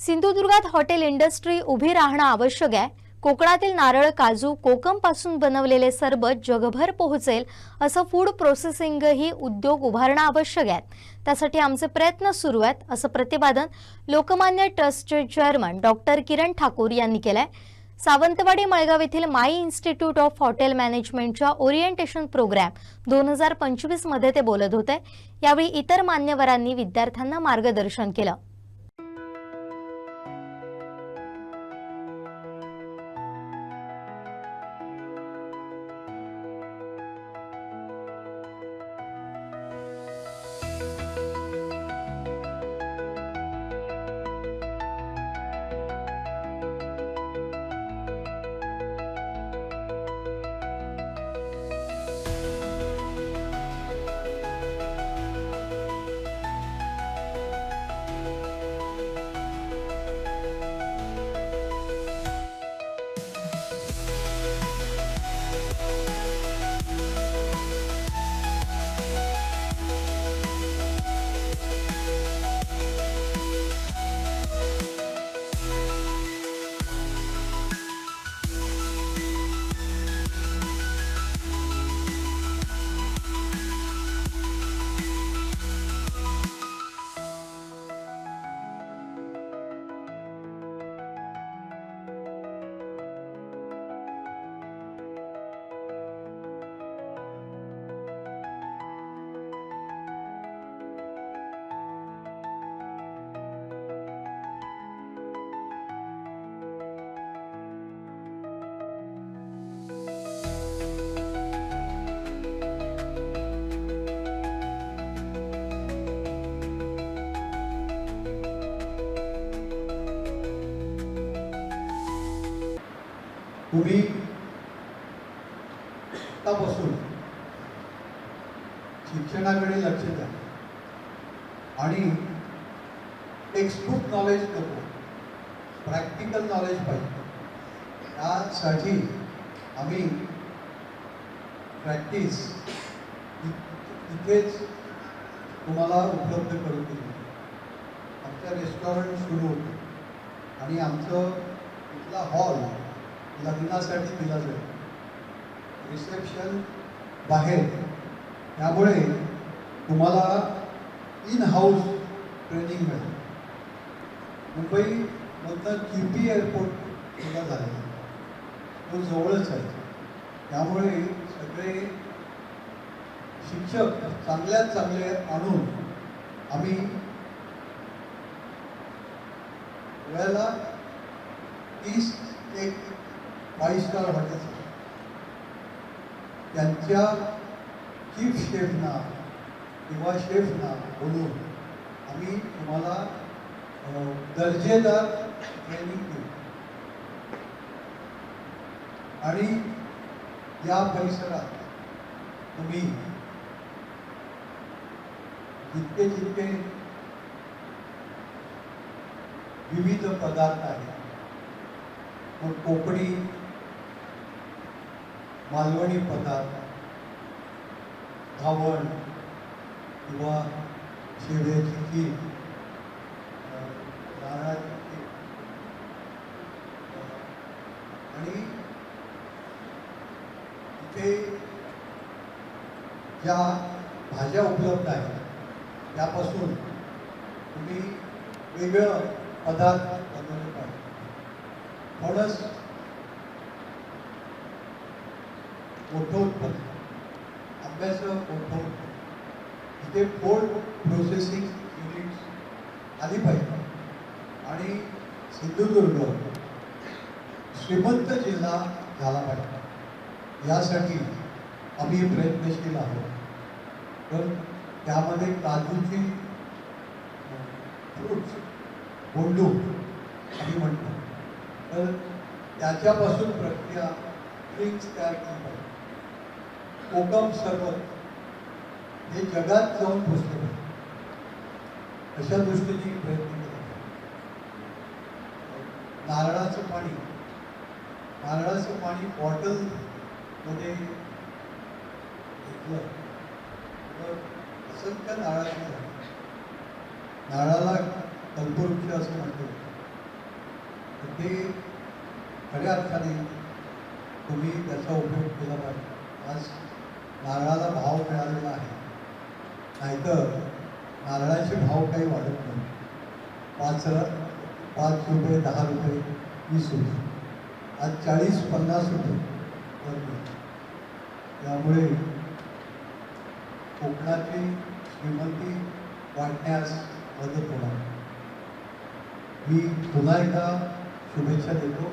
सिंधुदुर्गात hotel industry उभी राहणं आवश्यक आहे. कोकणातील नारळ काजू कोकमपासून बनवलेले सरबत जगभर पोहोचेल असं फूड प्रोसेसिंगही उद्योग उभारणं आवश्यक आहे. त्यासाठी आमचे प्रयत्न सुरू आहेत असं प्रतिपादन लोकमान्य ट्रस्टचे चेअरमन डॉक्टर किरण ठाकूर यांनी केलं आहे सावंतवाडी मळगाव येथील माई इन्स्टिट्यूट ऑफ हॉटेल मॅनेजमेंटच्या ओरिएंटेशन प्रोग्रॅम दोन हजार पंचवीसमध्ये ते बोलत होते. यावेळी इतर मान्यवरांनी विद्यार्थ्यांना मार्गदर्शन केलं. तुम्ही आतापासून शिक्षणाकडे लक्ष द्या. आणि टेक्स्टबुक नॉलेज नको प्रॅक्टिकल नॉलेज पाहिजे. त्यासाठी आम्ही प्रॅक्टिस इथेच तुम्हाला उपलब्ध करून दिली आमचं रेस्टॉरंट सुरू होतं. आणि आमचं इथला हॉल लग्नासाठी दिला जाईल रिसेप्शन बाहेर. त्यामुळे तुम्हाला इन हाऊस ट्रेनिंग मिळेल. मुंबई नंतर पी एअरपोर्ट सुद्धा झालेला तो जवळच आहे. त्यामुळे सगळे शिक्षक चांगल्यात चांगले आणून आम्ही वेळेला तीस एक फाईव्ह स्टार हॉटेल्स त्यांच्या चीफ शेफना किंवा शेफना बोलून आम्ही तुम्हाला दर्जेदार ट्रेनिंग देऊ. आणि या परिसरात तुम्ही जितके जितके विविध पदार्थ आहेत मग कोकणी मालवणी पदार्थ धावण किंवा शेवयाची की नारळाची आणि इथे ज्या भाज्या उपलब्ध आहेत त्यापासून तुम्ही वेगळं पदार्थ बनवले पाहिजे. फणस मोठं उत्पन्न अभ्यास मोठं उत्पन्न इथे फूड प्रोसेसिंग युनिट्स आली पाहिजे. आणि सिंधुदुर्ग श्रीमंत जिल्हा झाला पाहिजे. यासाठी आम्ही प्रयत्नशील आहोत. पण त्यामध्ये काजूची फ्रूट्स बोंडू आम्ही म्हणतो. तर त्याच्यापासून प्रक्रिया ड्रिंक्स तयार केली पाहिजे. कोकम सरबत हे जगात जाऊन पोचलं अशा दृष्टीने प्रयत्न केला नारळाचं पाणी नारळाचं पाणी बॉटलमध्ये घेतलं तर असंख्य नारळाचं नारळाला कल्पवृक्ष असं म्हणतो तर ते खऱ्या अर्थाने तुम्ही त्याचा उपयोग केला पाहिजे. आज नारळाला भाव मिळालेला आहे नाहीतर नारळाचे भाव काही वाढत नाही. पाच पाच रुपये दहा रुपये वीस रुपये. आज चाळीस पन्नास रुपये त्यामुळे कोकणाची श्रीमंती वाढण्यास मदत होणार. मी पुन्हा एकदा शुभेच्छा देतो.